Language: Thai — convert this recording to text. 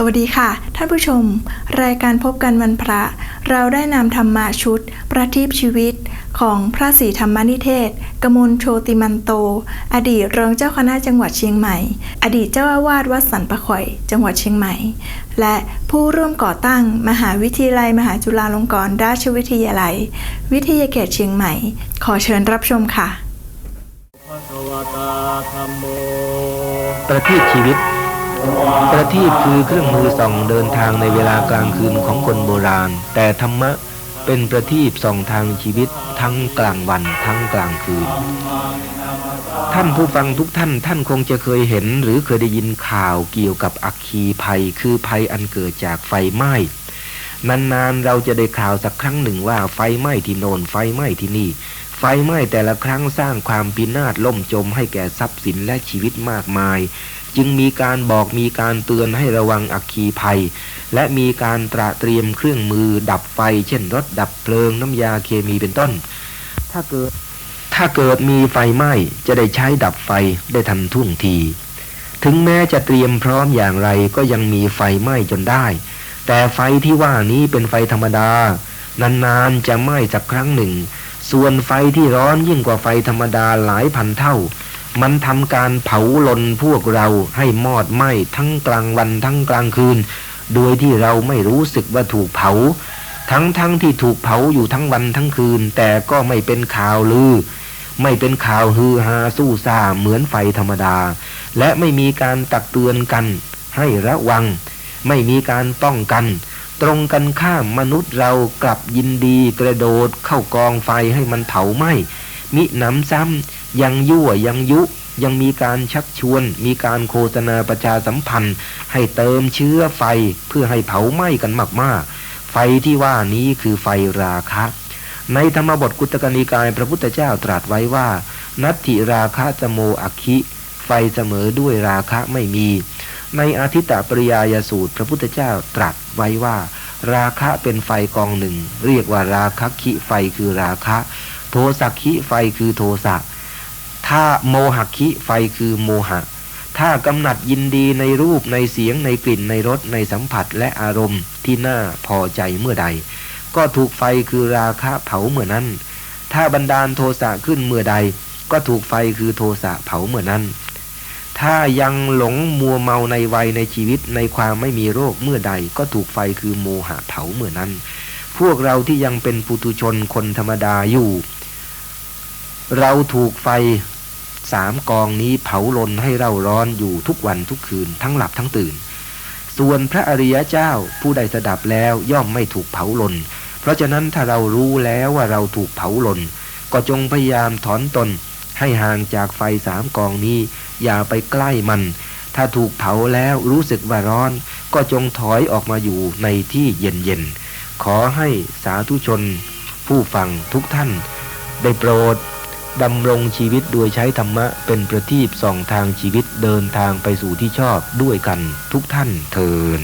สวัสดีค่ะ ท่านผู้ชม รายการพบกันวันพระ เราได้นำธรรมาชุด ประทีปชีวิตของพระศรีธรรมนิเทศ กมลโชติมันโต อดีตรองเจ้าคณะจังหวัดเชียงใหม่ อดีตเจ้าอาวาสวัดสันปะข่อย จังหวัดเชียงใหม่ และผู้ร่วมก่อตั้งมหาวิทยาลัย มหาจุฬาลงกรณราชวิทยาลัย วิทยาเขตเชียงใหม่ ขอเชิญรับชมค่ะภะคะวะตาธัมโมประทีปชีวิต ประทีปคือเครื่องมือส่องเดินทางในเวลากลางคืนของคนโบราณ แต่ธรรมะเป็นประทีปส่องทางชีวิตทั้งกลางวันทั้งกลางคืน ท่านผู้ฟังทุกท่านท่านคงจะเคยเห็น หรือเคยได้ยินข่าวเกี่ยวกับอัคคีภัย คือภัยอันเกิดจากไฟไหม้นานๆเราจะได้ข่าวสักครั้งหนึ่งว่าไฟไหม้ที่โนนไฟไหม้ที่นี่ ไฟไหม้แต่ละครั้งสร้างความพินาศล่มจมให้แก่ทรัพย์สินและชีวิตมากมาย จึงมีการบอกมีการเตือนให้ระวังอัคคีภัย และมีการตระเตรียมเครื่องมือดับไฟ เช่นรถดับเพลิงน้ำยาเคมีเป็นต้น ถ้าเกิดถ้าเกิดมีไฟไหม้จะได้ใช้ดับไฟได้ทันท่วงที ถึงแม้จะเตรียมพร้อมอย่างไรก็ยังมีไฟไหม้จนได้ แต่ไฟที่ว่านี้เป็นไฟธรรมดานานๆจะไหม้สักครั้งหนึ่ง ส่วนไฟที่ร้อนยิ่งกว่าไฟธรรมดาหลายพันเท่า มันทำการเผาลนพวกเราให้มอดไหม้ทั้งกลางวันทั้งกลางคืน โดยที่เราไม่รู้สึกว่าถูกเผา ทั้งทั้งที่ถูกเผาอยู่ทั้งวันทั้งคืน แต่ก็ไม่เป็นข่าวลือ ไม่เป็นข่าวฮือฮาสู้ซ่าเหมือนไฟธรรมดา และไม่มีการตักเตือนกัน ให้ระวัง ไม่มีการป้องกัน ตรงกันข้ามมนุษย์เรากลับยินดีกระโดดเข้ากองไฟให้มันเผาไหม้มิหนำซ้ำ ยังยั่วยังยุ ยังมีการชักชวน มีการโฆษณาประชาสัมพันธ์ ให้เติมเชื้อไฟเพื่อให้เผาไหม้กันมากๆ ไฟที่ว่านี้คือไฟราคะ ในธรรมบทกุตกนิกายพระพุทธเจ้าตรัสไว้ว่า นัตถิราคะจโมอัคคิ ไฟเสมอด้วยราคะไม่มี ในอาทิตตปริยายสูตรพระพุทธเจ้าตรัสไว้ว่า ราคะเป็นไฟกองหนึ่ง เรียกว่าราคะคิไฟคือราคะ โทสักคิไฟคือโทสะ ถ้าโมหคิไฟคือโมหะ ถ้ากำหนัดยินดีในรูปในเสียงในกลิ่นในรสในสัมผัสและอารมณ์ที่น่าพอใจเมื่อใด ก็ถูกไฟคือราคะเผาเมื่อนั้น ถ้าบันดาลโทสะขึ้นเมื่อใด ก็ถูกไฟคือโทสะเผาเมื่อนั้น ถ้ายังหลงมัวเมาในวัยในชีวิตในความไม่มีโรคเมื่อใด ก็ถูกไฟคือโมหะเผาเมื่อนั้น พวกเราที่ยังเป็นปุถุชนคนธรรมดาอยู่เราถูกไฟ สามกองนี้เผาลนให้เราร้อนอยู่ทุกวันทุกคืนทั้งหลับทั้งตื่น ส่วนพระอริยเจ้าผู้ใดสดับแล้วย่อมไม่ถูกเผาลน เพราะฉะนั้นถ้าเรารู้แล้วว่าเราถูกเผาลน ก็จงพยายามถอนตน ให้ห่างจากไฟสามกองนี้ อย่าไปใกล้มัน ถ้าถูกเผาแล้วรู้สึกว่าร้อน ก็จงถอยออกมาอยู่ในที่เย็นๆขอให้สาธุชน ผู้ฟังทุกท่าน ได้โปรด ดำรงชีวิตโดยใช้ธรรมะเป็นประทีปส่องทางชีวิตเดินทางไปสู่ที่ชอบด้วยกันทุกท่านเทิน